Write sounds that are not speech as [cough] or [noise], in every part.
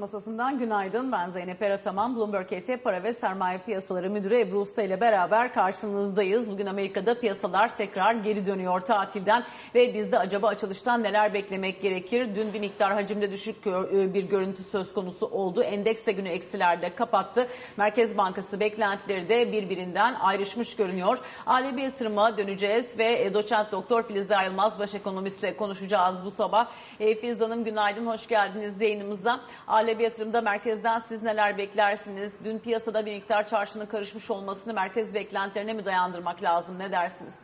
Masası'ndan günaydın. Ben Zeynep Erataman. Bloomberg ET Para ve Sermaye Piyasaları Müdürü Ebru Usta ile beraber karşınızdayız. Bugün Amerika'da piyasalar tekrar geri dönüyor tatilden ve bizde acaba açılıştan neler beklemek gerekir? Dün bir miktar hacimde düşük gör- bir görüntü söz konusu oldu. Endeks de günü eksilerde kapattı. Merkez Bankası beklentileri de birbirinden ayrışmış görünüyor. Alevi yatırıma döneceğiz ve e, doçent doktor Filiz Ayrılmaz baş ekonomistle konuşacağız bu sabah. E, Filiz Hanım günaydın, hoş geldiniz yayınımıza. Alevi yatırımda merkezden siz neler beklersiniz? Dün piyasada bir miktar çarşının karışmış olmasını merkez beklentilerine mi dayandırmak lazım? Ne dersiniz?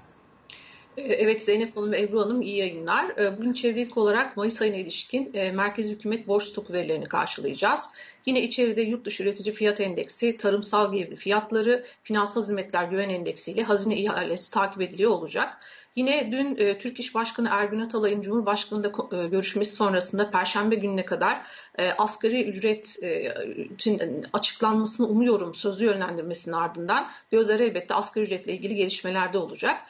Ee, Evet Zeynep Hanım ve Ebru Hanım iyi yayınlar. Ee, Bugün çevrelik olarak Mayıs ayına ilişkin e, merkez hükümet borç stoku verilerini karşılayacağız. Yine içeride yurt dışı üretici fiyat endeksi, tarımsal girdi fiyatları, finansal hizmetler güven endeksi ile hazine ihalesi takip ediliyor olacak. Yine dün e, Türk İş Başkanı Ergün Atalay'ın Cumhurbaşkanı'nda e, görüşmesi sonrasında Perşembe gününe kadar e, asgari ücretin açıklanmasını umuyorum sözlü yönlendirmesinin ardından gözler elbette asgari ücretle ilgili gelişmelerde olacak.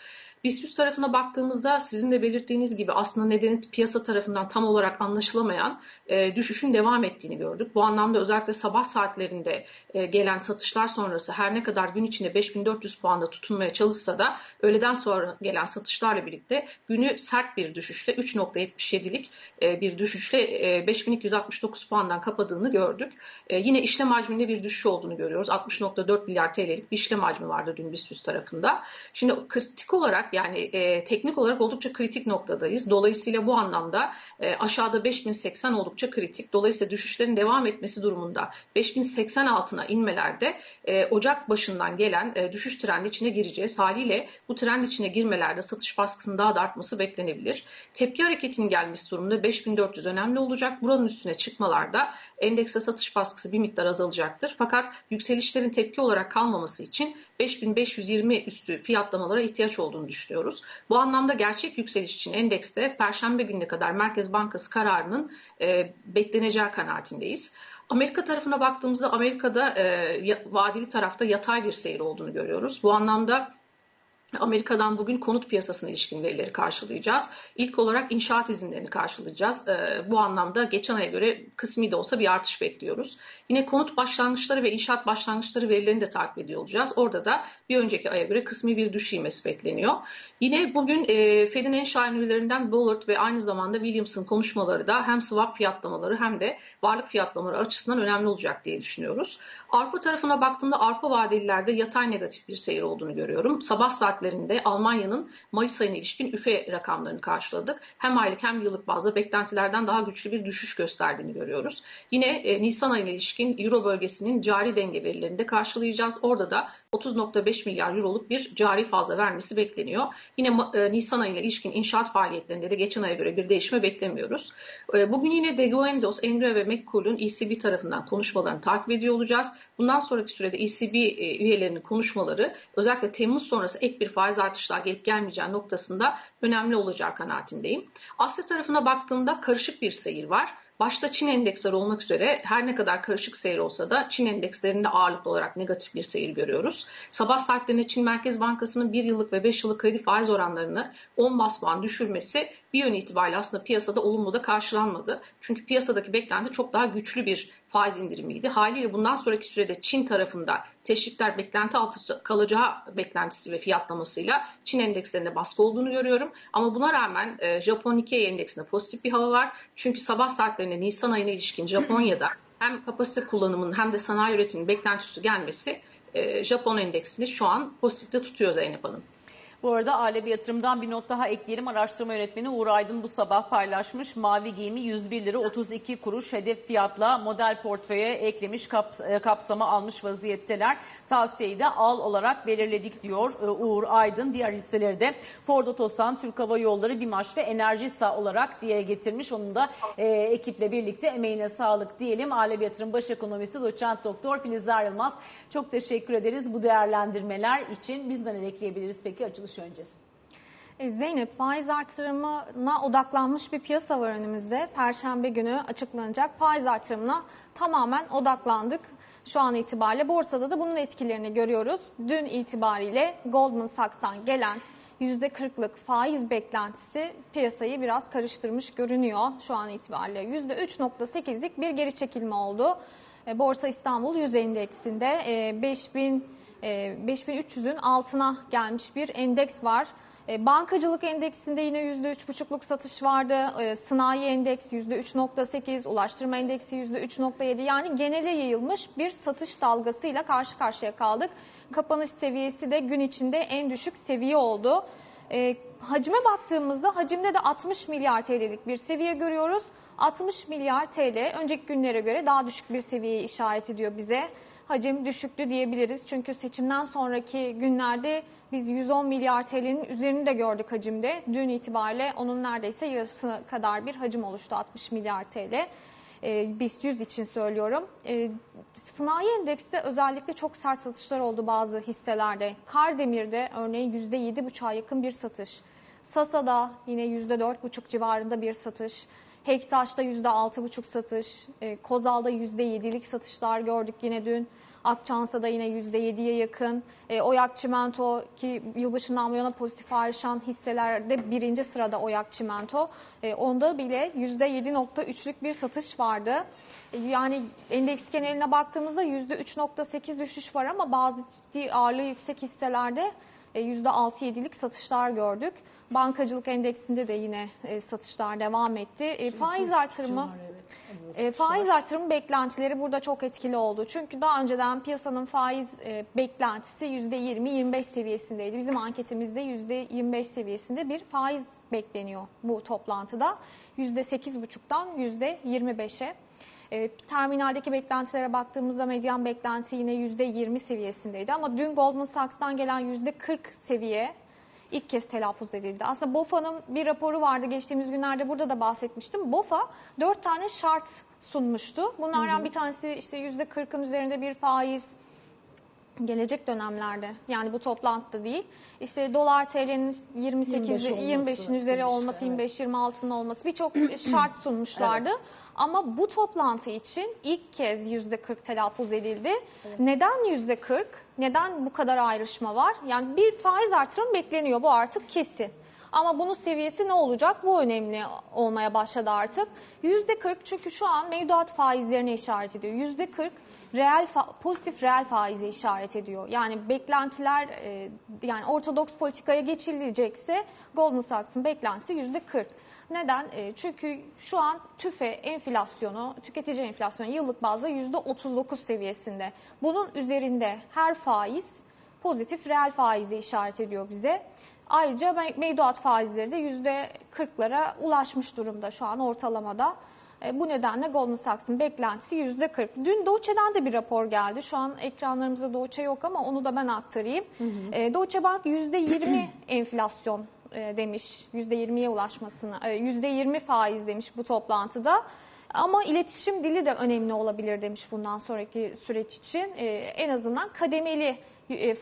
BIST 100 tarafına baktığımızda sizin de belirttiğiniz gibi aslında nedeni piyasa tarafından tam olarak anlaşılamayan e, düşüşün devam ettiğini gördük. Bu anlamda özellikle sabah saatlerinde e, gelen satışlar sonrası her ne kadar gün içinde 5400 puanda tutunmaya çalışsa da öğleden sonra gelen satışlarla birlikte günü sert bir düşüşle 3.77'lik e, bir düşüşle e, 5269 puandan kapadığını gördük. E, yine işlem hacminde bir düşüş olduğunu görüyoruz. 60.4 milyar TL'lik bir işlem hacmi vardı dün BIST 100 tarafında. Şimdi kritik olarak yani e, teknik olarak oldukça kritik noktadayız. Dolayısıyla bu anlamda e, aşağıda 5080 oldukça kritik. Dolayısıyla düşüşlerin devam etmesi durumunda 5080 altına inmelerde e, Ocak başından gelen e, düşüş trendi içine gireceğiz. Haliyle bu trend içine girmelerde satış baskısının daha da artması beklenebilir. Tepki hareketinin gelmesi durumunda 5400 önemli olacak. Buranın üstüne çıkmalarda endekse satış baskısı bir miktar azalacaktır. Fakat yükselişlerin tepki olarak kalmaması için 5520 üstü fiyatlamalara ihtiyaç olduğunu düşünüyoruz. Bu anlamda gerçek yükseliş için endekste Perşembe gününe kadar Merkez Bankası kararının e, bekleneceği kanaatindeyiz. Amerika tarafına baktığımızda Amerika'da e, vadeli tarafta yatay bir seyir olduğunu görüyoruz. Bu anlamda Amerika'dan bugün konut piyasasına ilişkin verileri karşılayacağız. İlk olarak inşaat izinlerini karşılayacağız. Ee, bu anlamda geçen aya göre kısmi de olsa bir artış bekliyoruz. Yine konut başlangıçları ve inşaat başlangıçları verilerini de takip ediyor olacağız. Orada da bir önceki aya göre kısmi bir düşüş bekleniyor. Yine bugün e, Fed'in en şahin üyelerinden Bullard ve aynı zamanda Williams'ın konuşmaları da hem swap fiyatlamaları hem de varlık fiyatlamaları açısından önemli olacak diye düşünüyoruz. Avrupa tarafına baktığımda Avrupa vadelilerde yatay negatif bir seyir olduğunu görüyorum. Sabah saatlerinde Almanya'nın Mayıs ayına ilişkin üfe rakamlarını karşıladık. Hem aylık hem yıllık bazda beklentilerden daha güçlü bir düşüş gösterdiğini görüyoruz. Yine e, Nisan ayına ilişkin Euro bölgesinin cari denge verilerini de karşılayacağız. Orada da 30.5 milyar euroluk bir cari fazla vermesi bekleniyor. Yine e, Nisan ayına ilişkin inşaat faaliyetlerinde de geçen aya göre bir değişme beklemiyoruz. E, Bugün yine De Guindos, Engra ve McCool'un ECB tarafından konuşmalarını takip ediyor olacağız. Bundan sonraki sürede ECB e, üyelerinin konuşmaları özellikle Temmuz sonrası ek bir faiz artışlar gelip gelmeyeceği noktasında önemli olacağı kanaatindeyim. Asya tarafına baktığımda karışık bir seyir var. Başta Çin endeksleri olmak üzere her ne kadar karışık seyir olsa da Çin endekslerinde ağırlıklı olarak negatif bir seyir görüyoruz. Sabah saatlerinde Çin Merkez Bankası'nın 1 yıllık ve 5 yıllık kredi faiz oranlarını 10 bas puan düşürmesi bir yön itibariyle aslında piyasada olumlu da karşılanmadı. Çünkü piyasadaki beklenti çok daha güçlü bir faiz indirimiydi. Haliyle bundan sonraki sürede Çin tarafında teşvikler beklenti altı kalacağı beklentisi ve fiyatlamasıyla Çin endekslerinde baskı olduğunu görüyorum. Ama buna rağmen e, Japon Nikkei endeksinde pozitif bir hava var. Çünkü sabah saatlerinde Nisan ayına ilişkin Japonya'da hem kapasite kullanımının hem de sanayi üretiminin beklentisi gelmesi e, Japon endeksini şu an pozitifte tutuyor Zeynep Hanım. Bu arada Alevi Yatırım'dan bir not daha ekleyelim. Araştırma yönetmeni Uğur Aydın bu sabah paylaşmış. Mavi giyimi 101 lira 32 kuruş hedef fiyatla model portföye eklemiş kaps- e, kapsama almış vaziyetteler. Tavsiyeyi de al olarak belirledik diyor e, Uğur Aydın. Diğer hisseleri de Ford Otosan, Türk Hava Yolları, BİMAŞ ve Enerjisa olarak diye getirmiş. Onun da e, ekiple birlikte emeğine sağlık diyelim. Alevi Yatırım Baş Ekonomisi Doçent Doktor Filiz Ayrılmaz. Çok teşekkür ederiz bu değerlendirmeler için. Biz neler ekleyebiliriz peki açılış öncesi? E, Zeynep faiz artırımına odaklanmış bir piyasa var önümüzde. Perşembe günü açıklanacak faiz artırımına tamamen odaklandık. Şu an itibariyle borsada da bunun etkilerini görüyoruz. Dün itibariyle Goldman Sachs'tan gelen %40'lık faiz beklentisi piyasayı biraz karıştırmış görünüyor şu an itibariyle. %3.8'lik bir geri çekilme oldu. E, Borsa İstanbul 100 endeksinde e, 5000 e, 5300'ün altına gelmiş bir endeks var. E, Bankacılık endeksinde yine %3,5'luk satış vardı. E, Sanayi endeks %3,8, ulaştırma endeksi %3,7 yani genele yayılmış bir satış dalgasıyla karşı karşıya kaldık. Kapanış seviyesi de gün içinde en düşük seviye oldu. Hacime baktığımızda hacimde de 60 milyar TL'lik bir seviye görüyoruz. 60 milyar TL önceki günlere göre daha düşük bir seviyeyi işaret ediyor bize. Hacim düşüktü diyebiliriz. Çünkü seçimden sonraki günlerde biz 110 milyar TL'nin üzerini de gördük hacimde. Dün itibariyle onun neredeyse yarısı kadar bir hacim oluştu 60 milyar TL. Ee, BIST 100 için söylüyorum. Ee, sanayi endekste özellikle çok sert satışlar oldu bazı hisselerde. Kardemir'de örneğin %7,5'a yakın bir satış. Sasa'da yine %4,5 civarında bir satış. Heksaç'ta %6,5 satış. E, Kozal'da %7'lik satışlar gördük yine dün. Akçansa'da yine %7'ye yakın. E, Oyak Çimento ki yılbaşından bu yana pozitif ayrışan hisselerde birinci sırada Oyak Çimento. E, onda bile %7.3'lük bir satış vardı. E, yani endeks geneline baktığımızda %3.8 düşüş var ama bazı ciddi ağırlığı yüksek hisselerde %6-7'lik satışlar gördük. Bankacılık endeksinde de yine e, satışlar devam etti. E, faiz artırımı e, faiz artırımı beklentileri burada çok etkili oldu. Çünkü daha önceden piyasanın faiz e, beklentisi %20-25 seviyesindeydi. Bizim anketimizde %25 seviyesinde bir faiz bekleniyor bu toplantıda. %8,5'tan %25'e. E, terminaldeki beklentilere baktığımızda medyan beklenti yine %20 seviyesindeydi. Ama dün Goldman Sachs'tan gelen %40 seviye ilk kez telaffuz edildi. Aslında BOFA'nın bir raporu vardı geçtiğimiz günlerde burada da bahsetmiştim. BOFA dört tane şart sunmuştu. Bunlardan bir tanesi işte %40'ın üzerinde bir faiz, gelecek dönemlerde yani bu toplantıda değil işte dolar TL'nin 28 25 25'in üzeri olması evet. 25 26'ın olması birçok [clears throat] şart sunmuşlardı. Ama bu toplantı için ilk kez %40 telaffuz edildi. Neden %40? Neden bu kadar ayrışma var? Yani bir faiz artırım bekleniyor bu artık kesin. Ama bunun seviyesi ne olacak? Bu önemli olmaya başladı artık. %40 çünkü şu an mevduat faizlerine işaret ediyor. %40 reel pozitif reel faize işaret ediyor. Yani beklentiler e, yani ortodoks politikaya geçilecekse Goldman Sachs'ın beklentisi %40. Neden? E, çünkü şu an tüfe enflasyonu, tüketici enflasyonu yıllık bazda %39 seviyesinde. Bunun üzerinde her faiz pozitif reel faize işaret ediyor bize. Ayrıca me- mevduat faizleri de %40'lara ulaşmış durumda şu an ortalamada. E, bu nedenle Goldman Sachs'ın beklentisi %40. Dün Deutsche'den de bir rapor geldi. Şu an ekranlarımızda Deutsche yok ama onu da ben aktarayım. E, Deutsche Bank %20 [clears throat] enflasyon e, demiş. %20'ye ulaşmasını, e, %20 faiz demiş bu toplantıda. Ama iletişim dili de önemli olabilir demiş bundan sonraki süreç için. E, en azından kademeli e,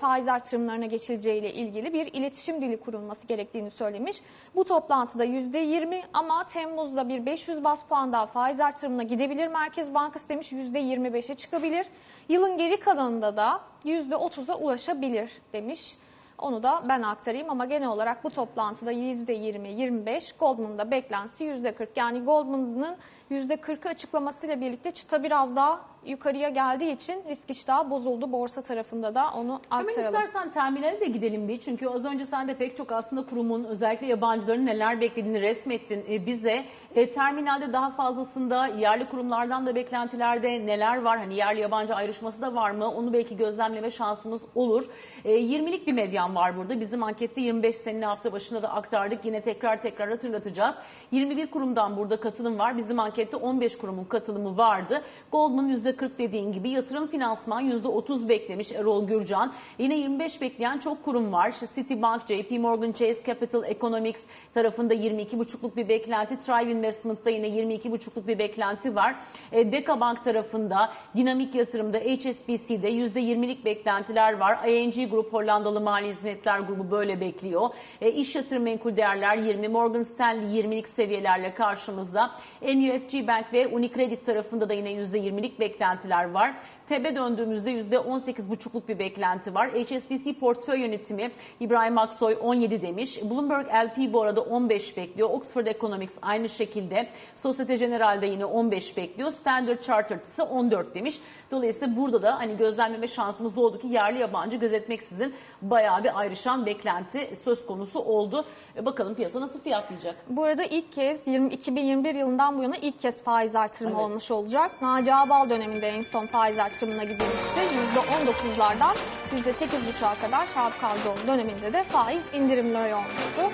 faiz artırımlarına geçileceğiyle ilgili bir iletişim dili kurulması gerektiğini söylemiş. Bu toplantıda %20 ama Temmuz'da bir 500 bas puan daha faiz artırımına gidebilir Merkez Bankası demiş %25'e çıkabilir. Yılın geri kalanında da %30'a ulaşabilir demiş. Onu da ben aktarayım ama genel olarak bu toplantıda %20-25, Goldman'ın da beklentisi %40. Yani Goldman'ın %40'ı açıklamasıyla birlikte çıta biraz daha yukarıya geldiği için risk iştahı bozuldu borsa tarafında da onu Hemen aktaralım. istersen terminale de gidelim bir. Çünkü az önce sen de pek çok aslında kurumun özellikle yabancıların neler beklediğini resmettin e, bize. E, terminalde daha fazlasında yerli kurumlardan da beklentilerde neler var? Hani yerli yabancı ayrışması da var mı? Onu belki gözlemleme şansımız olur. E, 20'lik bir medyan var burada. Bizim ankette 25 senenin hafta başında da aktardık. Yine tekrar tekrar hatırlatacağız. 21 kurumdan burada katılım var. Bizim ankette 15 kurumun katılımı vardı. Goldman %40 dediğin gibi yatırım finansman %30 beklemiş Erol Gürcan. Yine 25 bekleyen çok kurum var. Citibank, JP Morgan Chase Capital Economics tarafında 22,5'luk bir beklenti. Thrive Investment'ta yine 22,5'luk bir beklenti var. E, Deka Bank tarafında dinamik yatırımda HSBC'de %20'lik beklentiler var. ING Grup Hollandalı Mali Hizmetler Grubu böyle bekliyor. E, iş yatırım menkul değerler 20, Morgan Stanley 20'lik seviyelerle karşımızda. MUFG Bank ve Unicredit tarafında da yine %20'lik beklenti beklentiler var. TEB'e döndüğümüzde %18,5'luk bir beklenti var. HSBC portföy yönetimi İbrahim Aksoy 17 demiş. Bloomberg LP bu arada 15 bekliyor. Oxford Economics aynı şekilde. Societe General'de yine 15 bekliyor. Standard Chartered ise 14 demiş. Dolayısıyla burada da hani gözlemleme şansımız oldu ki yerli yabancı gözetmeksizin bayağı bir ayrışan beklenti söz konusu oldu. E, Bakalım piyasa nasıl fiyatlayacak? Bu arada ilk kez 20, 2021 yılından bu yana ilk kez faiz artırımı Evet. olmuş olacak. Naci Ağbal döneminde en son faiz artırımına gidilmişti. %19'lardan %8,5'a kadar Şahap Kavcıoğlu döneminde de faiz indirimleri olmuştu.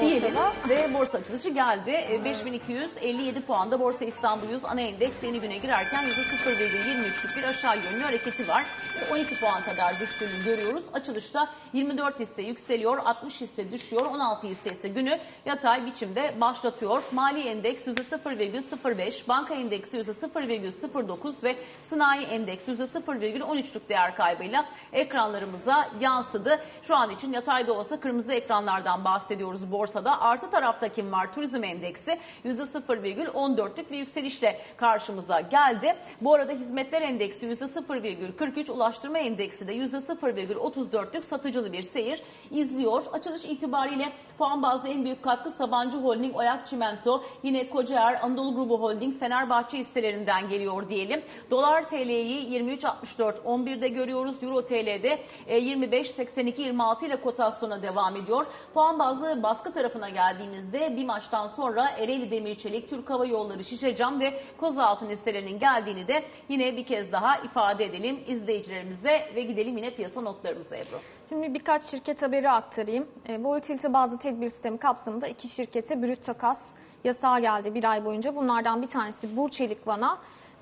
Diyelim ve borsa açılışı geldi. E, 5257 puanda Borsa İstanbul 100 ana endeks yeni güne girerken %0,23'lük bir aşağı yönlü hareketi var. E, 12 puan kadar düştüğünü görüyoruz. Açılışta 24 hisse yükseliyor, 60 hisse düşüyor, 16 hisse ise günü yatay biçimde başlatıyor. Mali endeks %0,05, banka endeksi %0,09 ve sanayi endeks %0,13'lük değer kaybıyla ekranlarımıza yansıdı. Şu an için yatayda olsa kırmızı ekranlardan bahsediyoruz borsada. Artı tarafta kim var? Turizm endeksi %0,14'lük bir yükselişle karşımıza geldi. Bu arada hizmetler endeksi %0,43, ulaştırma endeksi de %0,34'lük satıcılı bir seyir izliyor. Açılış itibariyle puan bazlı en büyük katkı Sabancı Holding, Oyak Çimento, yine Kocaer, Anadolu Grubu Holding, Fenerbahçe hisselerinden geliyor diyelim. Dolar TL'yi 23.64 11'de görüyoruz. Euro TL'de e, 25.82-26 ile kotasyona devam ediyor. Puan bazlı baskı tarafına geldiğimizde bir maçtan sonra Ereğli Demirçelik, Türk Hava Yolları, Şişecam ve Kozaltın hisselerinin geldiğini de yine bir kez daha ifade edelim izleyicilerimize ve gidelim yine piyasa notlarımıza Ebru. Şimdi birkaç şirket haberi aktarayım. E, volatilite bazı tedbir sistemi kapsamında iki şirkete brüt takas yasağı geldi bir ay boyunca. Bunlardan bir tanesi Burçelik Vana,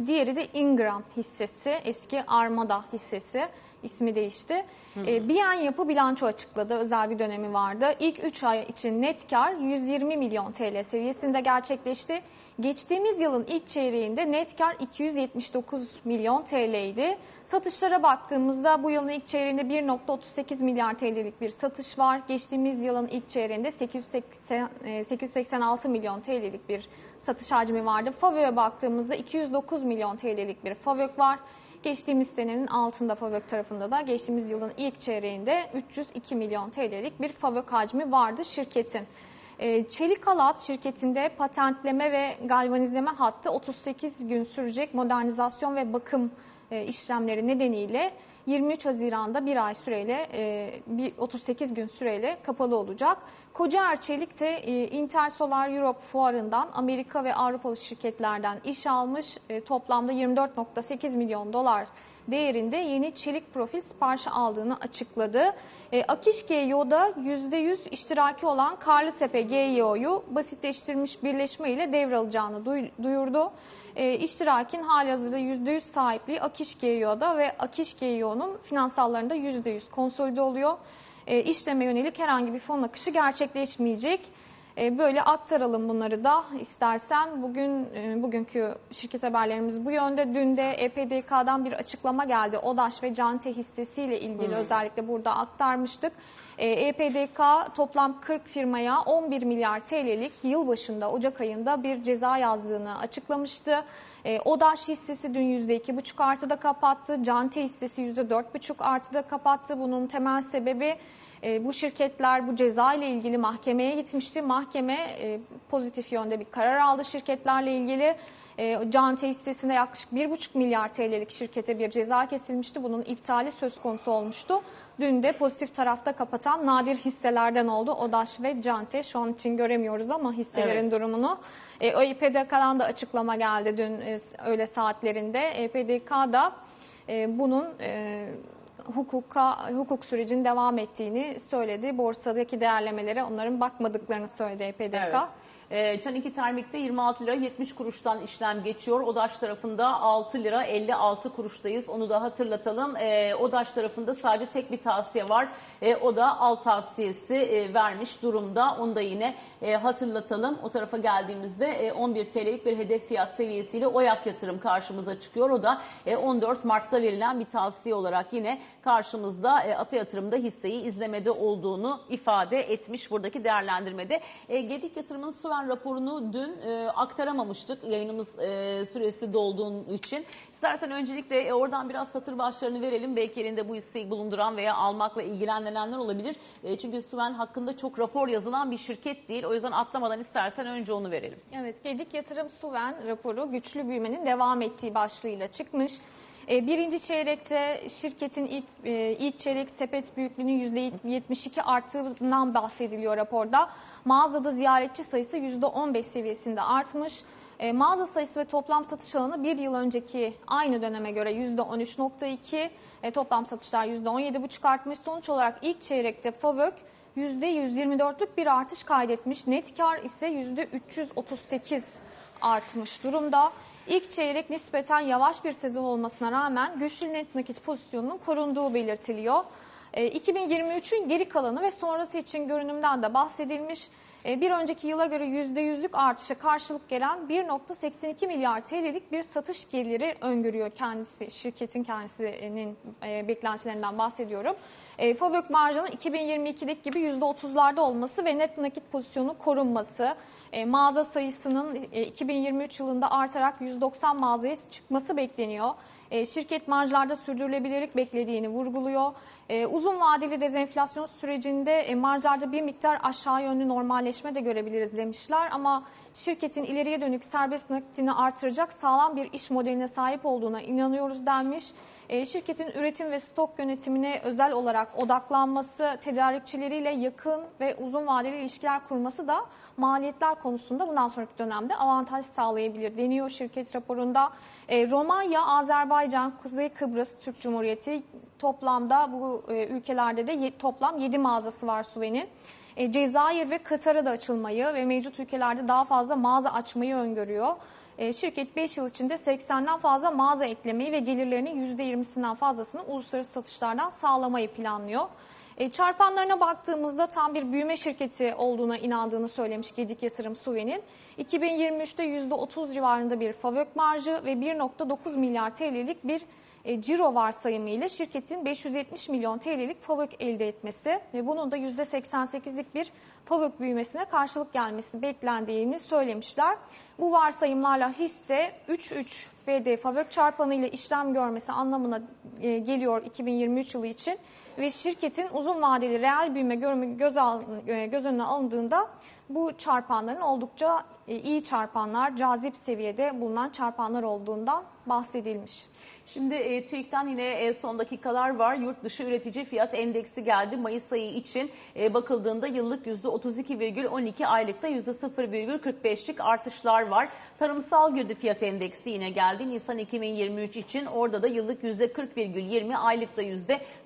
diğeri de Ingram hissesi, eski Armada hissesi ismi değişti. E, Biyen Yapı bilanço açıkladı. Özel bir dönemi vardı. İlk 3 ay için net kar 120 milyon TL seviyesinde gerçekleşti. Geçtiğimiz yılın ilk çeyreğinde net kar 279 milyon TL idi. Satışlara baktığımızda bu yılın ilk çeyreğinde 1.38 milyar TL'lik bir satış var. Geçtiğimiz yılın ilk çeyreğinde 880, e, 886 milyon TL'lik bir satış hacmi vardı. FAVÖK'e baktığımızda 209 milyon TL'lik bir FAVÖK var. Geçtiğimiz senenin altında FAVÖK tarafında da geçtiğimiz yılın ilk çeyreğinde 302 milyon TL'lik bir FAVÖK hacmi vardı şirketin. Ee, Çelik Halat şirketinde patentleme ve galvanizleme hattı 38 gün sürecek modernizasyon ve bakım e, işlemleri nedeniyle 23 Haziran'da bir ay süreyle e, bir 38 gün süreyle kapalı olacak. Kocaer Çelik de e, Intersolar Europe fuarından Amerika ve Avrupalı şirketlerden iş almış. E, Toplamda 24.8 milyon dolar değerinde yeni çelik profil siparişi aldığını açıkladı. E, Akiş GEO'da %100 iştiraki olan Karlıtepe GEO'yu basitleştirilmiş birleşme ile devralacağını duy- duyurdu. E, iştirakin halihazırda %100 sahipliği Akiş GEO'da ve Akiş GEO'nun finansallarında %100 konsolide oluyor. E, işleme yönelik herhangi bir fon akışı gerçekleşmeyecek. E, Böyle aktaralım bunları da istersen. Bugün e, bugünkü şirket haberlerimiz bu yönde. Dün de EPDK'dan bir açıklama geldi. ODAŞ ve Cante hissesiyle ilgili özellikle burada aktarmıştık. E, EPDK toplam 40 firmaya 11 milyar TL'lik yıl başında Ocak ayında bir ceza yazdığını açıklamıştı. E, ODAŞ hissesi dün %2,5 artıda kapattı. Cante hissesi %4,5 artıda kapattı. Bunun temel sebebi e, bu şirketler bu ceza ile ilgili mahkemeye gitmişti. Mahkeme e, pozitif yönde bir karar aldı şirketlerle ilgili. E, Cante hissesinde yaklaşık 1,5 milyar TL'lik şirkete bir ceza kesilmişti. Bunun iptali söz konusu olmuştu. Dün de pozitif tarafta kapatan nadir hisselerden oldu. ODAŞ ve Cante şu an için göremiyoruz ama hisselerin Evet. durumunu. E, EPDK'dan da açıklama geldi dün e, öğle saatlerinde. EPDK da e, bunun e, hukuka hukuk sürecinin devam ettiğini söyledi. Borsadaki değerlemelere onların bakmadıklarını söyledi EPDK. Evet. E, Çan 2 Termik'te 26 lira 70 kuruştan işlem geçiyor. Odaş tarafında 6 lira 56 kuruştayız. Onu da hatırlatalım. E, Odaş tarafında sadece tek bir tavsiye var. E, o da al tavsiyesi e, vermiş durumda. Onu da yine e, hatırlatalım. O tarafa geldiğimizde e, 11 TL'lik bir hedef fiyat seviyesiyle Oyak Yatırım karşımıza çıkıyor. O da e, 14 Mart'ta verilen bir tavsiye olarak yine karşımızda e, Ata Yatırım'da hisseyi izlemede olduğunu ifade etmiş buradaki değerlendirmede. E, Gedik Yatırım'ın su Süven raporunu dün e, aktaramamıştık yayınımız e, süresi dolduğu için. İstersen öncelikle e, oradan biraz satır başlarını verelim. Belki elinde bu hisseyi bulunduran veya almakla ilgilenenler olabilir. E, çünkü Süven hakkında çok rapor yazılan bir şirket değil. O yüzden atlamadan istersen önce onu verelim. Evet, Gedik Yatırım Suven raporu güçlü büyümenin devam ettiği başlığıyla çıkmış. E, Birinci çeyrekte şirketin ilk e, ilk çeyrek sepet büyüklüğünün %72 arttığından bahsediliyor raporda. Mağazada ziyaretçi sayısı %15 seviyesinde artmış. E, Mağaza sayısı ve toplam satış alanı bir yıl önceki aynı döneme göre %13.2, e, toplam satışlar %17.5 artmış. Sonuç olarak ilk çeyrekte FAVÖK %124'lük bir artış kaydetmiş. Net kar ise %338 artmış durumda. İlk çeyrek nispeten yavaş bir sezon olmasına rağmen güçlü net nakit pozisyonunun korunduğu belirtiliyor. E, 2023'ün geri kalanı ve sonrası için görünümden de bahsedilmiş. E, Bir önceki yıla göre %100'lük artışa karşılık gelen 1.82 milyar TL'lik bir satış geliri öngörüyor kendisi, şirketin kendisinin e, beklentilerinden bahsediyorum. E, Favök marjının 2022'deki gibi %30'larda olması ve net nakit pozisyonu korunması, e, mağaza sayısının e, 2023 yılında artarak 190 mağazaya çıkması bekleniyor. E, şirket marjlarda sürdürülebilirlik beklediğini vurguluyor. E, uzun vadeli dezenflasyon sürecinde e, marjlarda bir miktar aşağı yönlü normalleşme de görebiliriz demişler ama şirketin ileriye dönük serbest nakitini artıracak sağlam bir iş modeline sahip olduğuna inanıyoruz denmiş. E, şirketin üretim ve stok yönetimine özel olarak odaklanması, tedarikçileriyle yakın ve uzun vadeli ilişkiler kurması da maliyetler konusunda bundan sonraki dönemde avantaj sağlayabilir deniyor şirket raporunda. E, Romanya, Azerbaycan, Kuzey Kıbrıs Türk Cumhuriyeti toplamda bu e, ülkelerde de toplam 7 mağazası var Suve'nin. E, Cezayir ve Katar'a da açılmayı ve mevcut ülkelerde daha fazla mağaza açmayı öngörüyor. E, Şirket 5 yıl içinde 80'den fazla mağaza eklemeyi ve gelirlerinin %20'sinden fazlasını uluslararası satışlardan sağlamayı planlıyor. E, çarpanlarına baktığımızda tam bir büyüme şirketi olduğuna inandığını söylemiş Gedik Yatırım Suve'nin. 2023'te %30 civarında bir FAVÖK marjı ve 1.9 milyar TL'lik bir e, ciro varsayımıyla şirketin 570 milyon TL'lik FAVÖK elde etmesi ve bunun da %88'lik bir FAVÖK büyümesine karşılık gelmesi beklendiğini söylemişler. Bu varsayımlarla hisse 3.3 FD FAVÖK çarpanı ile işlem görmesi anlamına e, geliyor 2023 yılı için ve şirketin uzun vadeli reel büyüme göz, al, e, göz önüne alındığında bu çarpanların oldukça e, iyi çarpanlar, cazip seviyede bulunan çarpanlar olduğundan bahsedilmiş. Şimdi e, TÜİK'ten yine e, son dakikalar var. Yurt dışı üretici fiyat endeksi geldi. Mayıs ayı için e, bakıldığında yıllık %32,12 aylıkta %0,45'lik artışlar var. Tarımsal girdi fiyat endeksi yine geldi. Nisan 2023 için orada da yıllık %40,20 aylıkta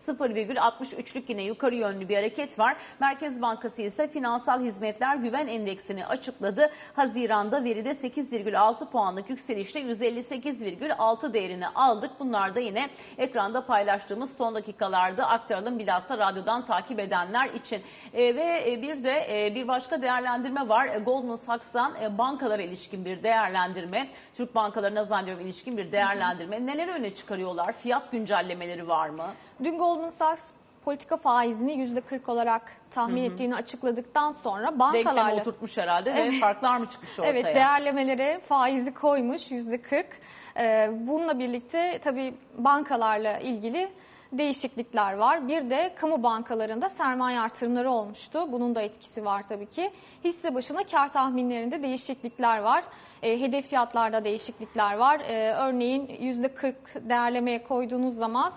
%0,63'lük yine yukarı yönlü bir hareket var. Merkez Bankası ise finansal hizmetler güven endeksini açıkladı. Haziranda veride 8,6 puanlık yükselişle 158,6 değerini aldık. Bunlar da yine ekranda paylaştığımız son dakikalarda aktaralım bilhassa radyodan takip edenler için. E, ve e, bir de e, bir başka değerlendirme var. E, Goldman Sachs'tan e, bankalara ilişkin bir değerlendirme. Türk bankalarına zannediyorum ilişkin bir değerlendirme. Neler öne çıkarıyorlar? Fiyat güncellemeleri var mı? Dün Goldman Sachs politika faizini %40 olarak tahmin ettiğini açıkladıktan sonra Denklemi bankalarla oturtmuş herhalde ve farklar mı çıkmış ortaya? Evet değerlemelere faizi koymuş yüzde 40. Ee, bununla birlikte tabii bankalarla ilgili değişiklikler var. Bir de kamu bankalarında sermaye artırımları olmuştu. Bunun da etkisi var tabii ki. Hisse başına kar tahminlerinde değişiklikler var. Ee, hedef fiyatlarda değişiklikler var. Ee, örneğin yüzde 40 değerlemeye koyduğunuz zaman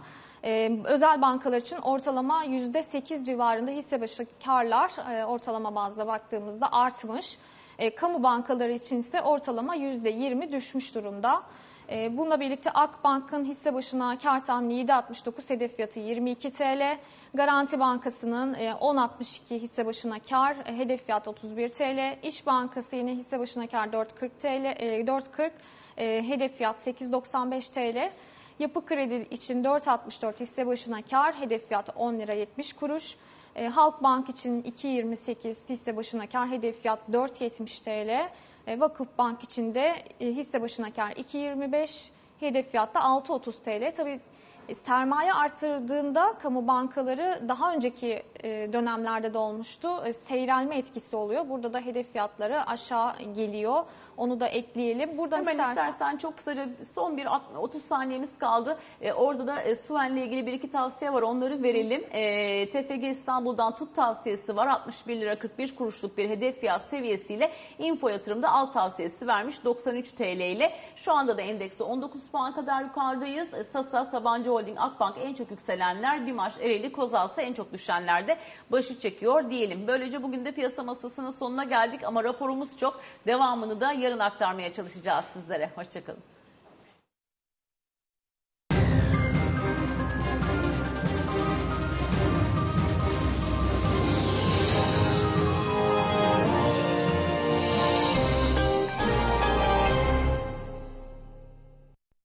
ee, özel bankalar için ortalama %8 civarında hisse başı karlar e, ortalama bazda baktığımızda artmış. E, kamu bankaları için ise ortalama %20 düşmüş durumda. E, bununla birlikte Akbank'ın hisse başına kar tahmini 7.69 hedef fiyatı 22 TL. Garanti Bankası'nın e, 10.62 hisse başına kar e, hedef fiyat 31 TL. İş Bankası yine hisse başına kar 4.40 TL e, 4.40 e, hedef fiyat 8.95 TL. Yapı kredi için 4.64 hisse başına kar, hedef fiyatı 10 lira 70 kuruş. E, Halkbank için 2.28 hisse başına kar, hedef fiyat 4.70 TL. E, Vakıfbank için de e, hisse başına kar 2.25, hedef fiyat da 6.30 TL. Tabii E, Sermaye artırdığında kamu bankaları daha önceki e, dönemlerde de olmuştu. E, Seyrelme etkisi oluyor. Burada da hedef fiyatları aşağı geliyor. Onu da ekleyelim. Buradan Hemen istersen- istersen çok kısaca son bir alt- 30 saniyemiz kaldı. Ee, orada da e, Suven'le ilgili bir iki tavsiye var. Onları verelim. Ee, TFG İstanbul'dan tut tavsiyesi var. 61 lira 41 kuruşluk bir hedef fiyat seviyesiyle Info Yatırım'da alt tavsiyesi vermiş 93 TL ile. Şu anda da endekste 19 puan kadar yukarıdayız. Ee, Sasa, Sabancı Holding, Akbank en çok yükselenler. Bimaş, Ereğli, Kozalsa en çok düşenlerde başı çekiyor diyelim. Böylece bugün de piyasa masasının sonuna geldik ama raporumuz çok. Devamını da yarın aktarmaya çalışacağız sizlere. Hoşçakalın.